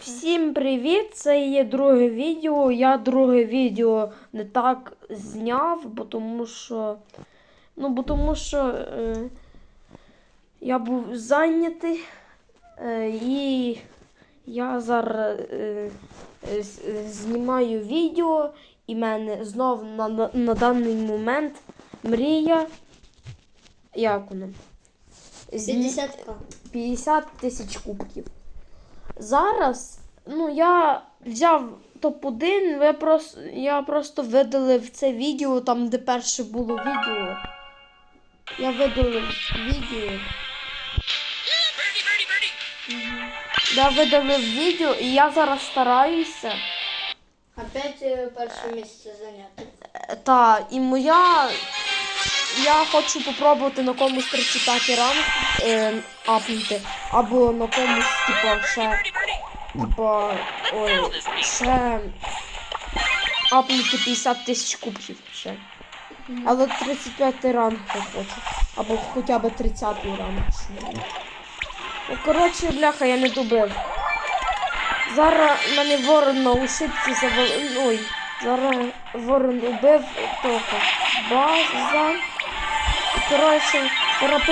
Всім привіт! Це є друге відео. Я друге відео не так зняв, бо тому що. Ну, бо тому що е, я був зайнятий е, і я зараз е, е, е, знімаю відео, і в мене знов на, на, на даний момент мрія. Як вона? 50 тисяч кубків. Зараз, ну, я взяв топ-1, я просто, я просто видалив це відео, там, де перше було відео. Я видалив відео. Я видалив відео, і я зараз стараюся. Опять е, перше місце зайняти. Е, Та, і моя. Я хочу попробувати на комусь 35 ранг е, апнути. Або на комусь, типа, ще. Типа. Ой, ще. Апнути 50 тисяч кубків ще. Але 35 ранг я хочу. Або хоча б 30 ранг. Ну, коротше, бляха, я не добив. Зараз мене ворон на ушибці завал... Ой, зараз ворон убив того база. Коротше, зараз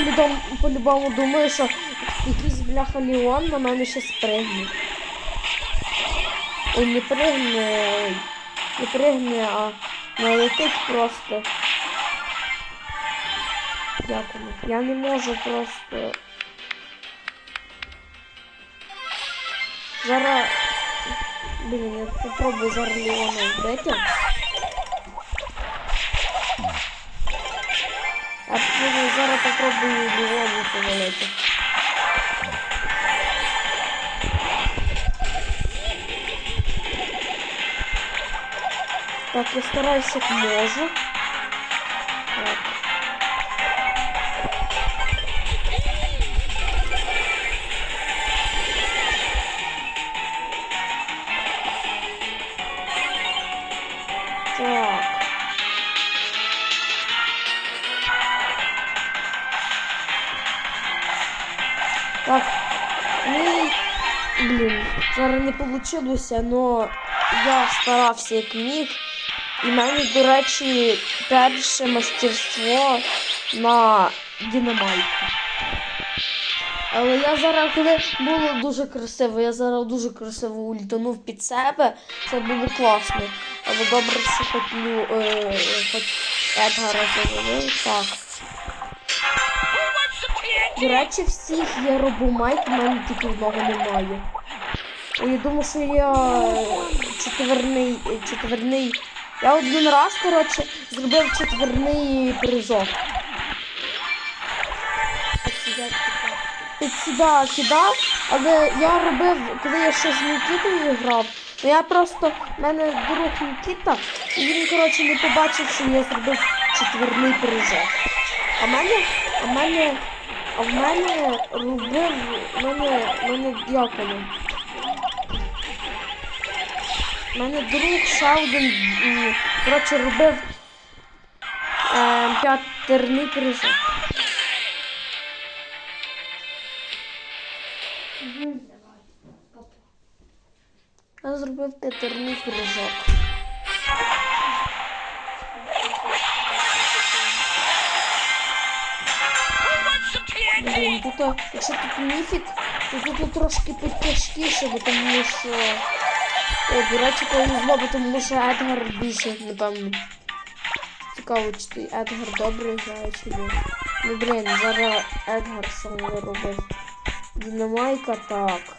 по-любому, думаю, що якийсь бляха Леон на мене ще спригне. Ой, не пригне, не пригне, а налетить просто. Дякую. Я не можу просто. Зараз. Блін, я попробую зараз Леона вбити. Потім зараз попробую Леона повалити. Так, я стараюсь як можу. Так. Ну, блін, зараз не вийшло, але я старався як міг. І в мене, до речі, перше мастерство на динамайку. Але я зараз, коли було дуже красиво, я зараз дуже красиво ультанув під себе. Це було класно. Але добре, що хоч, Лю, е, Едгара завалив. Так. До речі, всіх є робомайк, в мене тільки одного немає. Я думаю, що я четверний, четверний. Я один раз, коротше, зробив четверний прыжок. Під себе кидав, але я робив, коли я ще з Нікітою грав, то я просто, в мене друг Нікіта, і він, коротше, не побачив, що я зробив четверний прыжок. А мене, а мене, а в мене робив, мене, мене як? У мене друг ще один, коротше, робив е, п'ятерний прыжок. Я зробив п'ятерний прыжок. Тут, якщо тут міфік, то тут трошки потяжкіше, бо тому що. О, до речі, повезло, бо тому що Едгар більше, напевно. Цікаво, чи той Едгар добре грає, чи ні. Ну блін, зараз Едгар сам робив. Динамайка так.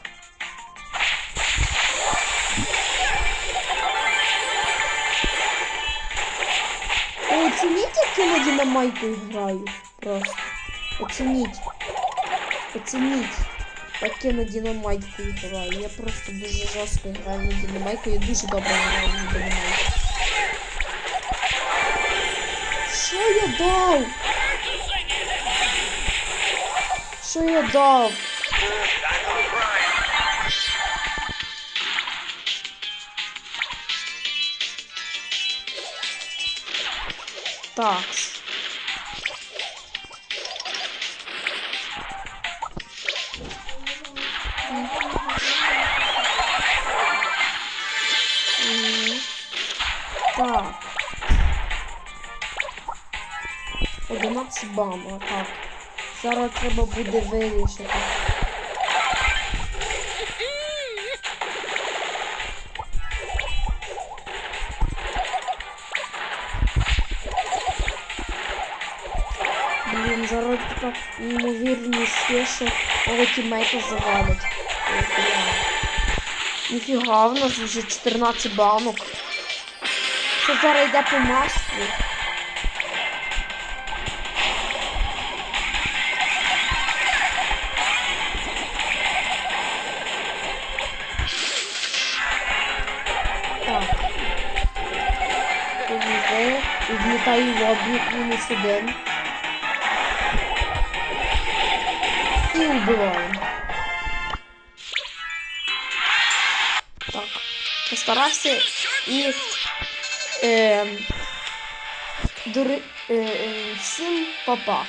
Оцініть, як я на динамайку граю. Просто. Оцініть. Оцініть. Як я на динамайку граю. Я просто дуже жорстко граю на динамайку. Я дуже добре граю на динамайку. Що я дав? Що я дав? Так. Так. Одинадцять бам, а так. Зараз треба буде вирішити. Блін, зараз така ймовірність є, що мого. Ой, бля. Ніфіга, в нас вже 14 банок. Що зараз йде по маслу? Так. Відлітаю в об'єкт мінус один. І вбиваємо. Так. Постарався і е, дури, е, е, всім папа.